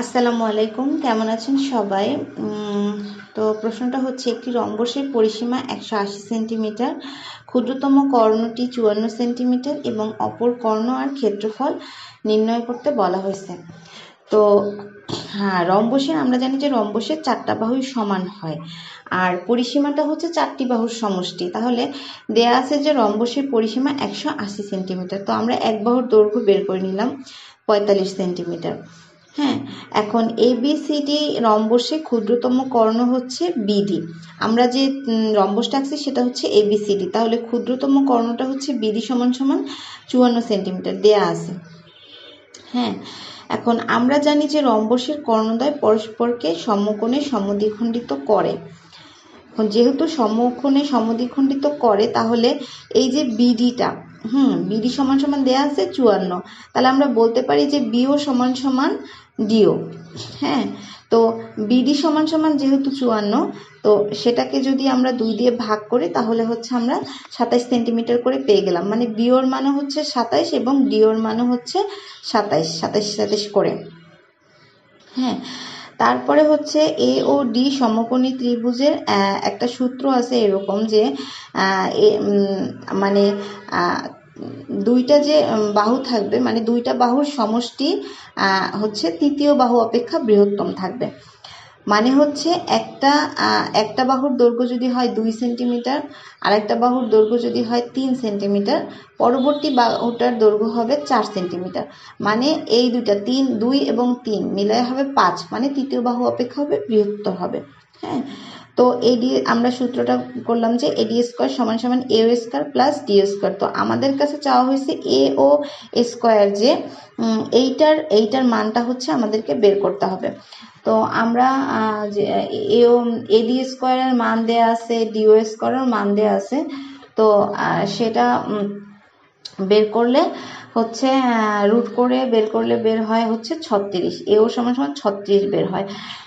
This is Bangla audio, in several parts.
আসসালামু আলাইকুম, কেমন আছেন সবাই? তো প্রশ্নটা হচ্ছে, একটি রম্বসের পরিসীমা একশো আশি সেন্টিমিটার, ক্ষুদ্রতম কর্ণটি চুয়ান্ন সেন্টিমিটার এবং অপর কর্ণ আর ক্ষেত্রফল নির্ণয় করতে বলা হয়েছে। তো হ্যাঁ রম্বসের, আমরা জানি যে রম্বসের চারটা বাহুই সমান হয়। আর পরিসীমাটা হচ্ছে চারটি বাহুর সমষ্টি। তাহলে, দেয়া আছে যে রম্বসের পরিসীমা একশো আশি সেন্টিমিটার। তো আমরা এক বাহুর দৈর্ঘ্য বের করে নিলাম পঁয়তাল্লিশ সেন্টিমিটার। হ্যাঁ এখন এ বি সি ডি রম্বসে ক্ষুদ্রতম কর্ণ হচ্ছে বিডি আমরা যে রম্বসটা আঁকছি সেটা হচ্ছে এ বি সি ডি তাহলে ক্ষুদ্রতম কর্ণটা হচ্ছে বিডি সমান সমান চুয়ান্ন সেন্টিমিটার দেয়া আছে। হ্যাঁ এখন আমরা জানি যে রম্বসের কর্ণদ্বয় পরস্পরকে সমকোণে সমদ্বিখণ্ডিত করে। যেহেতু সমকোণে সমদ্বিখণ্ডিত করে, তাহলে এই যে বিডিটা হুম, বিডি সমান সমান দেওয়া আছে চুয়ান্ন। তাহলে আমরা বলতে পারি যে বিও সমান সমান ডিও। হ্যাঁ তো বিডি সমান সমান যেহেতু চুয়ান্ন, তো সেটাকে যদি আমরা দুই দিয়ে ভাগ করি, তাহলে হচ্ছে আমরা সাতাইশ সেন্টিমিটার করে পেয়ে গেলাম। মানে বিওর মানে হচ্ছে সাতাইশ এবং ডিওর মানে হচ্ছে সাতাইশ সাতাইশ সাতাইশ করে। হ্যাঁ তারপরে হচ্ছে এ ও ডি সমকোণী ত্রিভুজের একটা সূত্র আছে এরকম যে মানে দুইটা যে বাহু থাকবে মানে দুইটা বাহুর সমষ্টি হচ্ছে তৃতীয় বাহু অপেক্ষা বৃহত্তম থাকবে। মানে হচ্ছে একটা একটা বাহুর দৈর্ঘ্য যদি হয় দুই সেন্টিমিটার আর একটা বাহুর দৈর্ঘ্য যদি হয় তিন সেন্টিমিটার, পরবর্তী বাহুটার দৈর্ঘ্য হবে চার সেন্টিমিটার। মানে এই দুইটা, তিন, দুই এবং তিন মিলায় হবে পাঁচ মানে তৃতীয় বাহু অপেক্ষা হবে, বৃহত্তর হবে। হ্যাঁ? তো এডি আমরা সূত্রটা করলাম যে এডি স্কোয়ার সমান সমান A square plus D square তো আমাদের কাছে চাওয়া হয়েছে এ ও স্কোয়ার যে এইটার এইটার মানটা হচ্ছে আমাদেরকে বের করতে হবে। তো আমরা যে এও এডি স্কোয়ারের মান দেয়া আছে ডিও স্কোয়ারের মান দেয়া আছে। তো সেটা বের করলে হচ্ছে রুট করে বের করলে বের হয় হচ্ছে ছত্রিশ। এও সমান সমান ছত্রিশ বের হয়।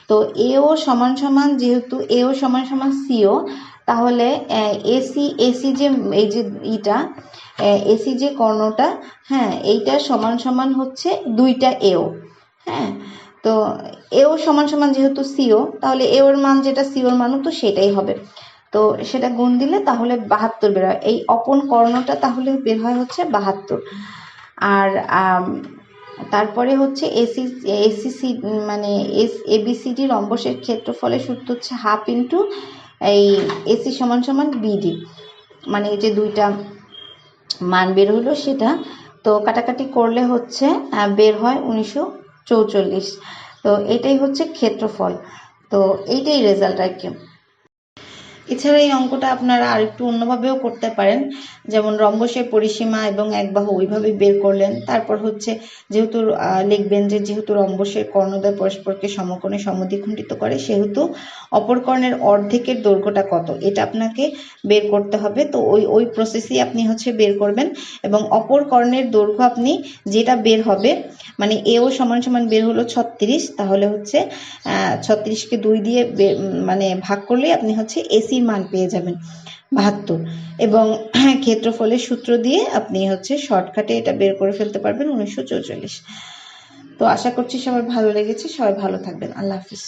তো এও সমান সমান যেহেতু এও সমান সমান সিও, তাহলে এসি এসি যে, এই যে ইটা এসি যে কর্ণটা হ্যাঁ এইটা সমান সমান হচ্ছে দুইটা এও। হ্যাঁ তো এও সমান সমান যেহেতু সিও, তাহলে এওর মান যেটা সিওর মানও তো সেটাই হবে। তো সেটা গুণ দিলে তাহলে বাহাত্তর বের হয়। এই অপন কর্ণটা তাহলে বের হয় হচ্ছে বাহাত্তর। আর তারপরে হচ্ছে এসি এসিসি মানে এস এবিসিডি রম্বসের ক্ষেত্রফলের সূত্র হচ্ছে হাফ ইন্টু এই এসি সমান সমান বিডি মানে যে দুইটা মান বের হলো সেটা। তো কাটাকাটি করলে হচ্ছে বের হয় উনিশশো চৌচল্লিশ। তো এটাই হচ্ছে ক্ষেত্রফল। তো এইটাই রেজাল্ট আর কি। এছাড়া এই অঙ্কটা আপনারা আরেকটু অন্যভাবেও করতে পারেন। যেমন রম্বসের পরিসীমা এবং এক বাহু ওইভাবে বের করলেন। তারপর হচ্ছে যেহেতু লিখবেন যে যেহেতু রম্বসের কর্ণদ্বয় পরস্পরকে সমকোণে সমদ্বিখণ্ডিত করে, সেহেতু অপর কর্ণের অর্ধেকের দৈর্ঘ্যটা কত? এটা আপনাকে বের করতে হবে। তো ওই ওই প্রসেসই আপনি হচ্ছে বের করবেন এবং অপর কর্ণের দৈর্ঘ্য আপনি যেটা বের হবে মানে এও সমান সমান বের হলো ছত্রিশ, তাহলে হচ্ছে ছত্রিশকে দুই দিয়ে মানে ভাগ করলেই আপনি হচ্ছে এসির মান পেয়ে যাবেন, বাহাত্তর। এবং ক্ষেত্রফলের সূত্র দিয়ে আপনি হচ্ছে শর্টকাটে এটা বের করে ফেলতে পারবেন উনিশশো চৌচল্লিশ। তো আশা করছি সবার ভালো লেগেছে, সবাই ভালো থাকবেন। আল্লাহ হাফিজ।